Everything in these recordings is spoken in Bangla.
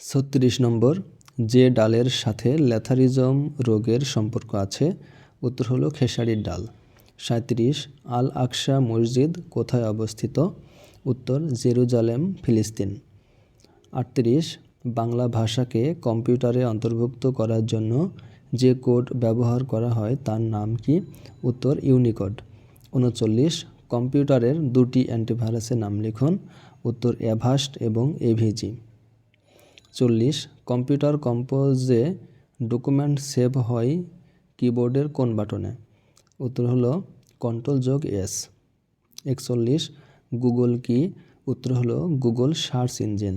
ছত্রিশ নম্বর, যে ডালের সাথে ল্যাথারিজম রোগের সম্পর্ক আছে, উত্তর হলো খেসারির ডাল। সাঁত্রিশ আল আকসা মসজিদ কোথায় অবস্থিত? উত্তর, জেরুজালেম, ফিলিস্তিন। আটত্রিশ, বাংলা ভাষাকে কম্পিউটারে অন্তর্ভুক্ত করার জন্য যে কোড ব্যবহার করা হয়, তার নাম কি? উত্তর, ইউনিকোড। উনচল্লিশ, কম্পিউটারের দুটি অ্যান্টিভাইরাসের নাম লিখুন, উত্তর অ্যাভাস্ট এবং এভিজি। চল্লিশ, কম্পিউটার কম্পোজে ডকুমেন্ট সেভ হয় কিবোর্ডের কোন বাটনে? উত্তর হলো কন্ট্রোল যোগ এস। একচল্লিশ, গুগল কি? উত্তর হলো গুগল সার্চ ইঞ্জিন।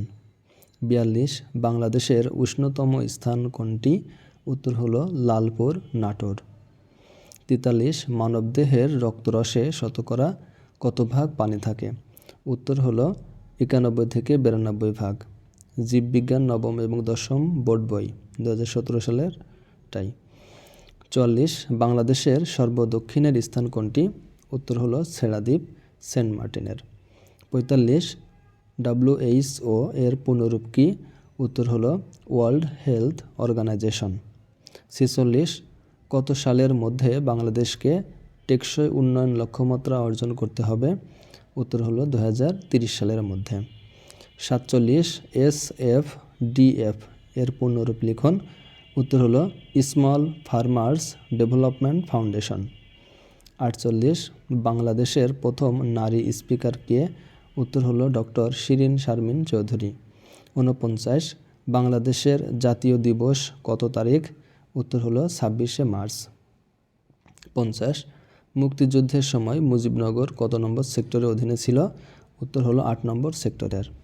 বিয়াল্লিশ, বাংলাদেশের উষ্ণতম স্থান কোনটি? উত্তর হলো লালপুর, নাটোর। তেতাল্লিশ, মানবদেহের রক্তরসে শতকরা কত ভাগ পানি থাকে? উত্তর হলো একানব্বই থেকে বিরানব্বই ভাগ। জীববিজ্ঞান নবম এবং দশম বোর্ড বই দু হাজার সতেরো সালের টাই। চল্লিশ বাংলাদেশের সর্বদক্ষিণের স্থান কোনটি? উত্তর হলো ছেড়াদ্বীপ, সেন্ট মার্টিনের। পঁয়তাল্লিশ ডাব্লিউএইচও এর পুনরূপ কি? উত্তর হলো ওয়ার্ল্ড হেলথ অর্গানাইজেশন। ছেচল্লিশ, কত সালের মধ্যে বাংলাদেশকে টেকসই উন্নয়ন লক্ষ্যমাত্রা অর্জন করতে হবে? উত্তর হলো দু সালের মধ্যে। সাতচল্লিশ এস এফ ডিএফ এর পূর্ণরূপ লিখন। উত্তর হলো স্মল ফার্মার্স ডেভেলপমেন্ট ফাউন্ডেশন। আটচল্লিশ, বাংলাদেশের প্রথম নারী স্পিকার কে? উত্তর হলো ডক্টর শিরিন শারমিন চৌধুরী। ঊনপঞ্চাশ বাংলাদেশের জাতীয় দিবস কত তারিখ? উত্তর হলো ছাব্বিশে মার্চ। পঞ্চাশ, মুক্তিযুদ্ধের সময় মুজিবনগর কত নম্বর সেক্টরের অধীনে ছিল? উত্তর হলো আট নম্বর সেক্টরের।